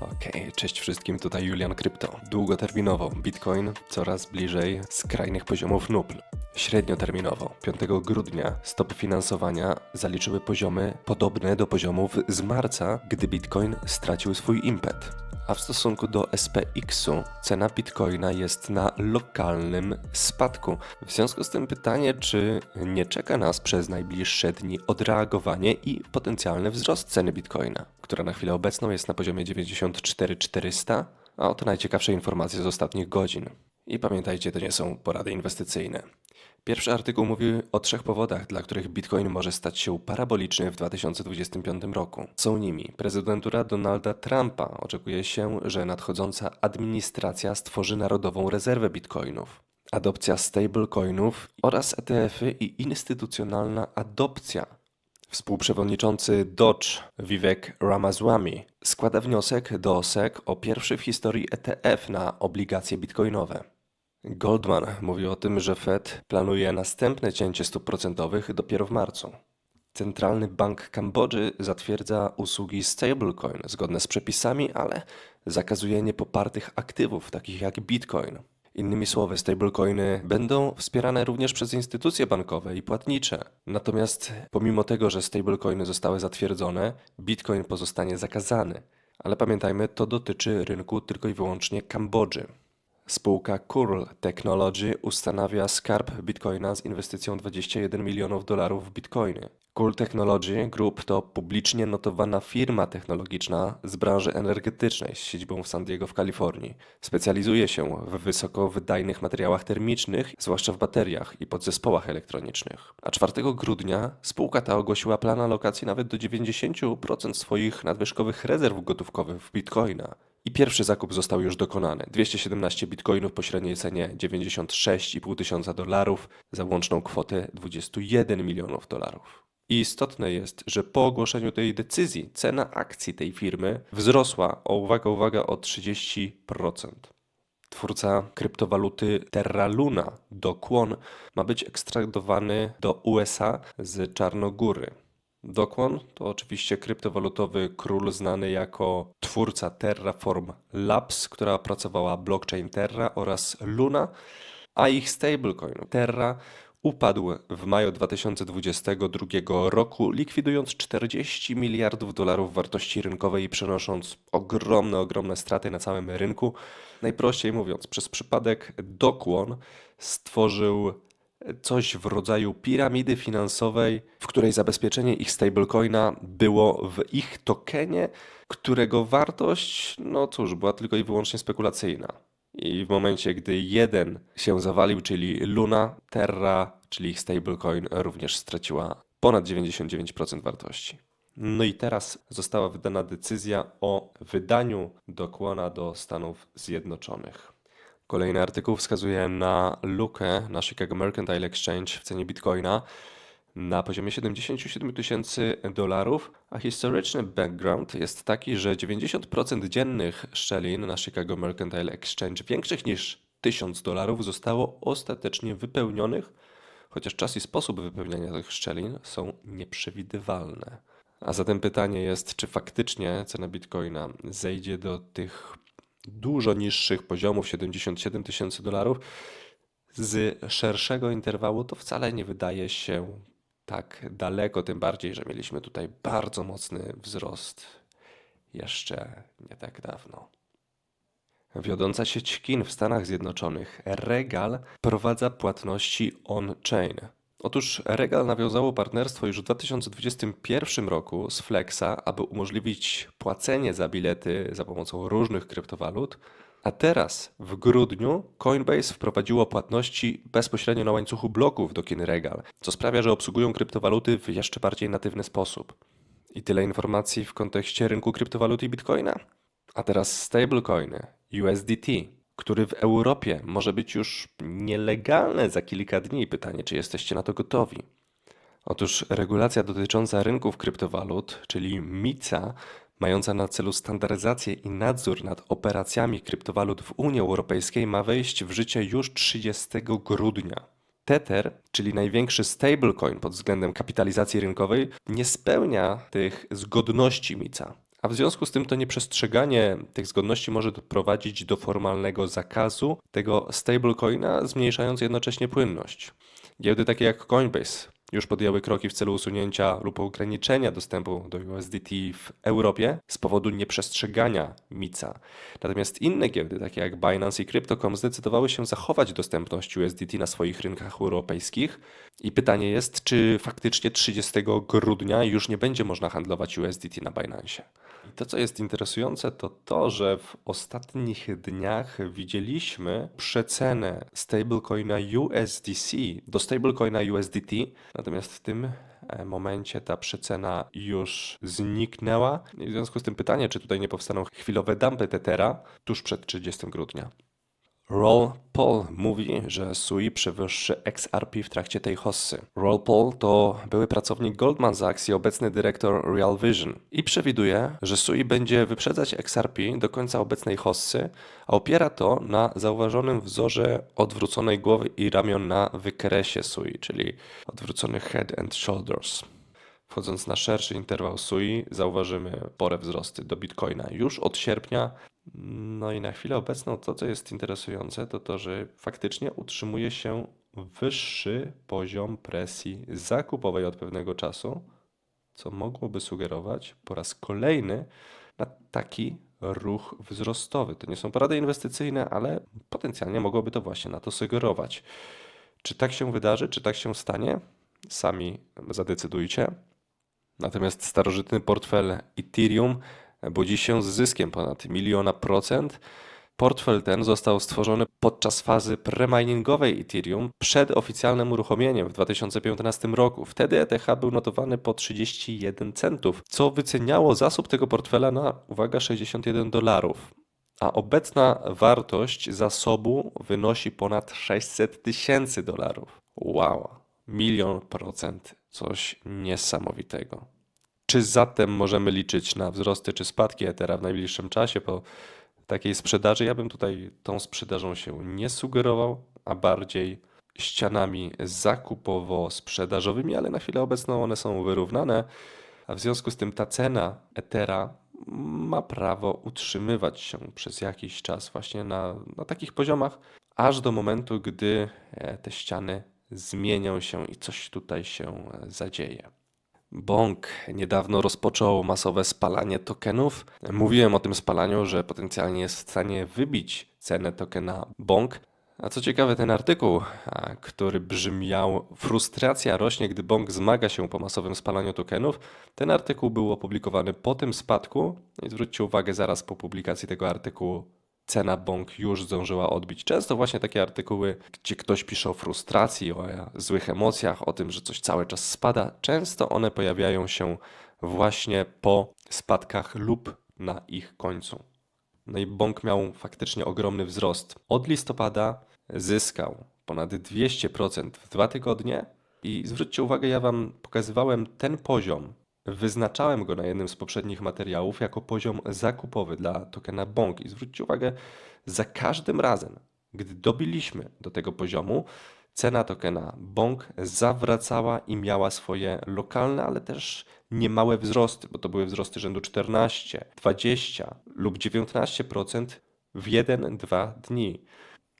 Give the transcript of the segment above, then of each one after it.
Okej, cześć wszystkim, tutaj Julian Krypto. Długoterminowo Bitcoin coraz bliżej skrajnych poziomów nupl. Średnioterminowo 5 grudnia stopy finansowania zaliczyły poziomy podobne do poziomów z marca, gdy Bitcoin stracił swój impet. A w stosunku do SPX-u cena Bitcoina jest na lokalnym spadku. W związku z tym pytanie, czy nie czeka nas przez najbliższe dni odreagowanie i potencjalny wzrost ceny Bitcoina, która na chwilę obecną jest na poziomie 94 400, a oto najciekawsze informacje z ostatnich godzin. I pamiętajcie, to nie są porady inwestycyjne. Pierwszy artykuł mówi o trzech powodach, dla których Bitcoin może stać się paraboliczny w 2025 roku. Są nimi prezydentura Donalda Trumpa. Oczekuje się, że nadchodząca administracja stworzy narodową rezerwę bitcoinów. Adopcja stablecoinów oraz ETF-y i instytucjonalna adopcja. Współprzewodniczący Dodge Vivek Ramaswamy składa wniosek do SEC o pierwszy w historii ETF na obligacje bitcoinowe. Goldman mówi o tym, że Fed planuje następne cięcie stóp procentowych dopiero w marcu. Centralny Bank Kambodży zatwierdza usługi stablecoin zgodne z przepisami, ale zakazuje niepopartych aktywów takich jak Bitcoin. Innymi słowy, stablecoiny będą wspierane również przez instytucje bankowe i płatnicze. Natomiast pomimo tego, że stablecoiny zostały zatwierdzone, Bitcoin pozostanie zakazany. Ale pamiętajmy, to dotyczy rynku tylko i wyłącznie Kambodży. Spółka Curl Technology ustanawia skarb bitcoina z inwestycją 21 milionów dolarów w bitcoiny. Curl Technology Group to publicznie notowana firma technologiczna z branży energetycznej z siedzibą w San Diego w Kalifornii. Specjalizuje się w wysokowydajnych materiałach termicznych, zwłaszcza w bateriach i podzespołach elektronicznych. A 4 grudnia spółka ta ogłosiła plan alokacji nawet do 90% swoich nadwyżkowych rezerw gotówkowych w bitcoina. I pierwszy zakup został już dokonany. 217 bitcoinów po średniej cenie 96,5 tysiąca dolarów za łączną kwotę 21 milionów dolarów. I istotne jest, że po ogłoszeniu tej decyzji cena akcji tej firmy wzrosła o uwaga, uwaga o 30%. Twórca kryptowaluty Terra Luna, Do Kwon, ma być ekstradowany do USA z Czarnogóry. Dokłon to oczywiście kryptowalutowy król znany jako twórca Terraform Labs, która opracowała blockchain Terra oraz Luna, a ich stablecoin Terra upadł w maju 2022 roku, likwidując 40 miliardów dolarów wartości rynkowej i przenosząc ogromne, ogromne straty na całym rynku. Najprościej mówiąc, przez przypadek Dokłon stworzył coś w rodzaju piramidy finansowej, w której zabezpieczenie ich stablecoina było w ich tokenie, którego wartość, no cóż, była tylko i wyłącznie spekulacyjna. I w momencie, gdy jeden się zawalił, czyli Luna, Terra, czyli ich stablecoin, również straciła ponad 99% wartości. No i teraz została wydana decyzja o wydaniu dokłona do Stanów Zjednoczonych. Kolejny artykuł wskazuje na lukę na Chicago Mercantile Exchange w cenie bitcoina na poziomie 77 tysięcy dolarów, a historyczny background jest taki, że 90% dziennych szczelin na Chicago Mercantile Exchange większych niż 1000 dolarów zostało ostatecznie wypełnionych, chociaż czas i sposób wypełniania tych szczelin są nieprzewidywalne. A zatem pytanie jest, czy faktycznie cena bitcoina zejdzie do tych dużo niższych poziomów 77 tysięcy dolarów z szerszego interwału, to wcale nie wydaje się tak daleko, tym bardziej, że mieliśmy tutaj bardzo mocny wzrost jeszcze nie tak dawno. Wiodąca sieć kin w Stanach Zjednoczonych, Regal, prowadza płatności on-chain. Otóż Regal nawiązało partnerstwo już w 2021 roku z Flexa, aby umożliwić płacenie za bilety za pomocą różnych kryptowalut, a teraz w grudniu Coinbase wprowadziło płatności bezpośrednio na łańcuchu bloków do kin Regal, co sprawia, że obsługują kryptowaluty w jeszcze bardziej natywny sposób. I tyle informacji w kontekście rynku kryptowalut i bitcoina. A teraz stablecoiny, USDT, który w Europie może być już nielegalny za kilka dni. Pytanie, czy jesteście na to gotowi? Otóż regulacja dotycząca rynków kryptowalut, czyli MICA, mająca na celu standaryzację i nadzór nad operacjami kryptowalut w Unii Europejskiej, ma wejść w życie już 30 grudnia. Tether, czyli największy stablecoin pod względem kapitalizacji rynkowej, nie spełnia tych zgodności MICA A w związku z tym to nieprzestrzeganie tych zgodności może doprowadzić do formalnego zakazu tego stablecoina, zmniejszając jednocześnie płynność. Giełdy takie jak Coinbase już podjęły kroki w celu usunięcia lub ograniczenia dostępu do USDT w Europie z powodu nieprzestrzegania MICA. Natomiast inne giełdy, takie jak Binance i Crypto.com, zdecydowały się zachować dostępność USDT na swoich rynkach europejskich. I pytanie jest, czy faktycznie 30 grudnia już nie będzie można handlować USDT na Binance. I to, co jest interesujące, to to, że w ostatnich dniach widzieliśmy przecenę stablecoina USDC do stablecoina USDT, natomiast w tym e, momencie ta przecena już zniknęła. I w związku z tym pytanie, czy tutaj nie powstaną chwilowe dumpy Tethera tuż przed 30 grudnia. Roll Paul mówi, że SUI przewyższy XRP w trakcie tej hossy. Roll Paul to były pracownik Goldman Sachs i obecny dyrektor Real Vision i przewiduje, że SUI będzie wyprzedzać XRP do końca obecnej hossy, a opiera to na zauważonym wzorze odwróconej głowy i ramion na wykresie SUI, czyli odwrócony head and shoulders. Wchodząc na szerszy interwał SUI, zauważymy spore wzrosty do Bitcoina już od sierpnia. No i na chwilę obecną to, co jest interesujące, to to, że faktycznie utrzymuje się wyższy poziom presji zakupowej od pewnego czasu, co mogłoby sugerować po raz kolejny na taki ruch wzrostowy. To nie są porady inwestycyjne, ale potencjalnie mogłoby to właśnie na to sugerować. Czy tak się wydarzy, czy tak się stanie? Sami zadecydujcie. Natomiast starożytny portfel Ethereum budzi się z zyskiem ponad miliona procent. Portfel ten został stworzony podczas fazy preminingowej Ethereum przed oficjalnym uruchomieniem w 2015 roku. Wtedy ETH był notowany po 31 centów, co wyceniało zasób tego portfela na, uwaga, 61 dolarów. A obecna wartość zasobu wynosi ponad 600 tysięcy dolarów. Wow, milion procent, coś niesamowitego. Czy zatem możemy liczyć na wzrosty czy spadki Ethera w najbliższym czasie po takiej sprzedaży? Ja bym tutaj tą sprzedażą się nie sugerował, a bardziej ścianami zakupowo-sprzedażowymi, ale na chwilę obecną one są wyrównane, a w związku z tym ta cena Ethera ma prawo utrzymywać się przez jakiś czas właśnie na, na takich poziomach, aż do momentu, gdy e, te ściany zmienią się i coś tutaj się e, zadzieje. Bong niedawno rozpoczął masowe spalanie tokenów. Mówiłem o tym spalaniu, że potencjalnie jest w stanie wybić cenę tokena Bong. A co ciekawe, ten artykuł, który brzmiał Frustracja rośnie, gdy Bong zmaga się po masowym spalaniu tokenów, ten artykuł był opublikowany po tym spadku. I zwróćcie uwagę, zaraz po publikacji tego artykułu cena bąk już zdążyła odbić. Często właśnie takie artykuły, gdzie ktoś pisze o frustracji, o złych emocjach, o tym, że coś cały czas spada, często one pojawiają się właśnie po spadkach lub na ich końcu. No i bąk miał faktycznie ogromny wzrost. Od listopada zyskał ponad 200% w dwa tygodnie. I zwróćcie uwagę, ja Wam pokazywałem ten poziom Wyznaczałem go na jednym z poprzednich materiałów jako poziom zakupowy dla tokena BONG i zwróćcie uwagę, za każdym razem, gdy dobiliśmy do tego poziomu, cena tokena BONG zawracała i miała swoje lokalne, ale też niemałe wzrosty, bo to były wzrosty rzędu 14, 20 lub 19% w 1-2 dni.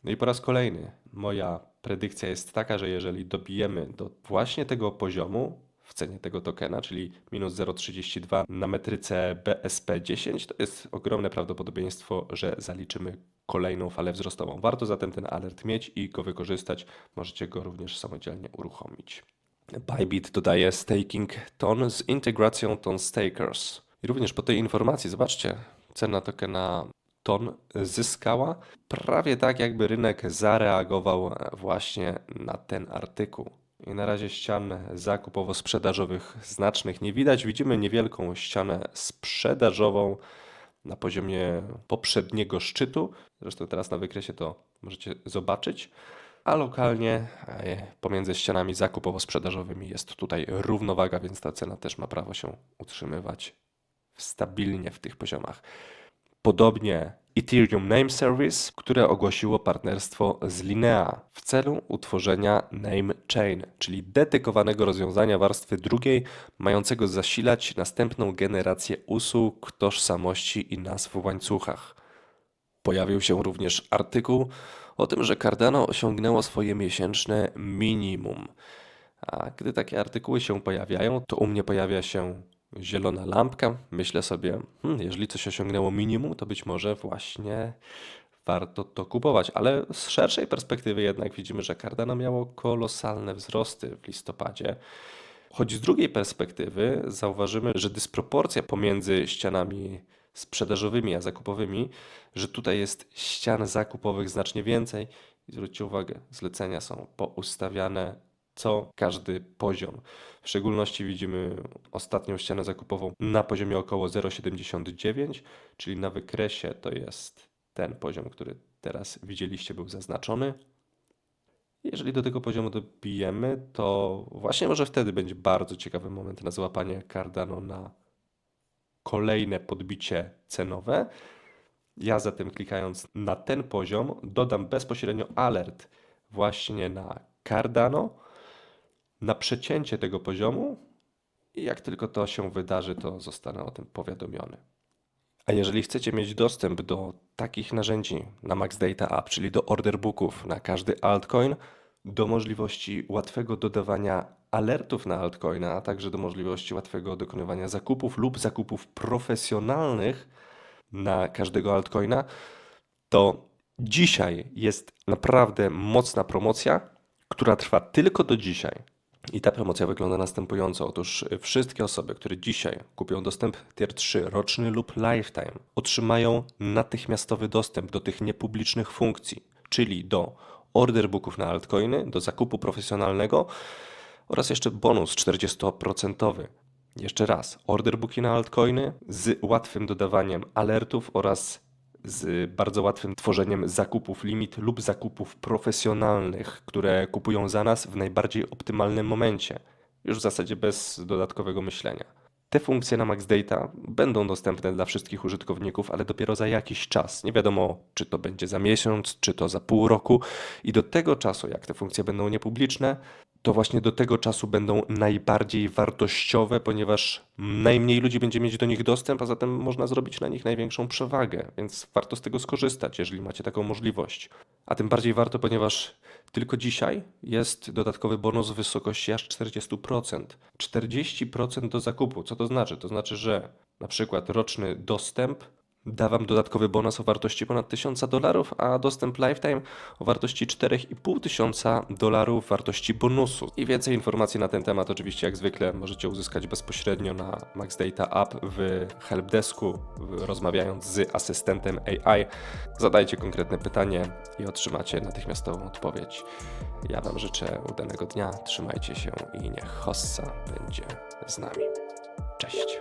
No i po raz kolejny moja predykcja jest taka, że jeżeli dobijemy do właśnie tego poziomu, w cenie tego tokena, czyli minus 0,32 na metryce BSP10, to jest ogromne prawdopodobieństwo, że zaliczymy kolejną falę wzrostową. Warto zatem ten alert mieć i go wykorzystać. Możecie go również samodzielnie uruchomić. Bybit dodaje staking ton z integracją ton stakers. I również po tej informacji, zobaczcie, cena tokena ton zyskała prawie tak, jakby rynek zareagował właśnie na ten artykuł. I na razie ścian zakupowo-sprzedażowych znacznych nie widać. Widzimy niewielką ścianę sprzedażową na poziomie poprzedniego szczytu. Zresztą teraz na wykresie to możecie zobaczyć. A lokalnie pomiędzy ścianami zakupowo-sprzedażowymi jest tutaj równowaga, więc ta cena też ma prawo się utrzymywać stabilnie w tych poziomach. Podobnie Ethereum Name Service, które ogłosiło partnerstwo z Linea w celu utworzenia Name Chain, czyli dedykowanego rozwiązania warstwy drugiej, mającego zasilać następną generację usług, tożsamości i nazw w łańcuchach. Pojawił się również artykuł o tym, że Cardano osiągnęło swoje miesięczne minimum. A gdy takie artykuły się pojawiają, to u mnie pojawia się zielona lampka. Myślę sobie, hmm, jeżeli coś osiągnęło minimum, to być może właśnie warto to kupować. Ale z szerszej perspektywy jednak widzimy, że Cardano miało kolosalne wzrosty w listopadzie. Choć z drugiej perspektywy zauważymy, że dysproporcja pomiędzy ścianami sprzedażowymi a zakupowymi, że tutaj jest ścian zakupowych znacznie więcej. I zwróćcie uwagę, zlecenia są poustawiane co każdy poziom. W szczególności widzimy ostatnią ścianę zakupową na poziomie około 0,79, czyli na wykresie to jest ten poziom, który teraz widzieliście, był zaznaczony. Jeżeli do tego poziomu dobijemy, to właśnie może wtedy będzie bardzo ciekawy moment na złapanie Cardano na kolejne podbicie cenowe. Ja zatem klikając na ten poziom dodam bezpośrednio alert właśnie na Cardano, na przecięcie tego poziomu i jak tylko to się wydarzy, to zostanę o tym powiadomiony. A jeżeli chcecie mieć dostęp do takich narzędzi na Max Data App, czyli do order booków na każdy altcoin, do możliwości łatwego dodawania alertów na altcoina, a także do możliwości łatwego dokonywania zakupów lub zakupów profesjonalnych na każdego altcoina, to dzisiaj jest naprawdę mocna promocja, która trwa tylko do dzisiaj. I ta promocja wygląda następująco. Otóż wszystkie osoby, które dzisiaj kupią dostęp Tier 3 roczny lub lifetime, otrzymają natychmiastowy dostęp do tych niepublicznych funkcji, czyli do order booków na altcoiny, do zakupu profesjonalnego oraz jeszcze bonus 40%. Jeszcze raz, order booki na altcoiny z łatwym dodawaniem alertów oraz z bardzo łatwym tworzeniem zakupów limit lub zakupów profesjonalnych, które kupują za nas w najbardziej optymalnym momencie, już w zasadzie bez dodatkowego myślenia. Te funkcje na Max Data będą dostępne dla wszystkich użytkowników, ale dopiero za jakiś czas. Nie wiadomo, czy to będzie za miesiąc, czy to za pół roku. I do tego czasu, jak te funkcje będą niepubliczne, to właśnie do tego czasu będą najbardziej wartościowe, ponieważ najmniej ludzi będzie mieć do nich dostęp, a zatem można zrobić na nich największą przewagę, więc warto z tego skorzystać, jeżeli macie taką możliwość. A tym bardziej warto, ponieważ tylko dzisiaj jest dodatkowy bonus w wysokości aż 40%. 40% do zakupu. Co to znaczy? To znaczy, że na przykład roczny dostęp da Wam dodatkowy bonus o wartości ponad 1000 dolarów, a dostęp Lifetime o wartości 4500 tysiąca dolarów wartości bonusu. I więcej informacji na ten temat oczywiście jak zwykle możecie uzyskać bezpośrednio na Max Data App w helpdesku, rozmawiając z asystentem AI. Zadajcie konkretne pytanie i otrzymacie natychmiastową odpowiedź. Ja Wam życzę udanego dnia, trzymajcie się i niech Hossa będzie z nami. Cześć!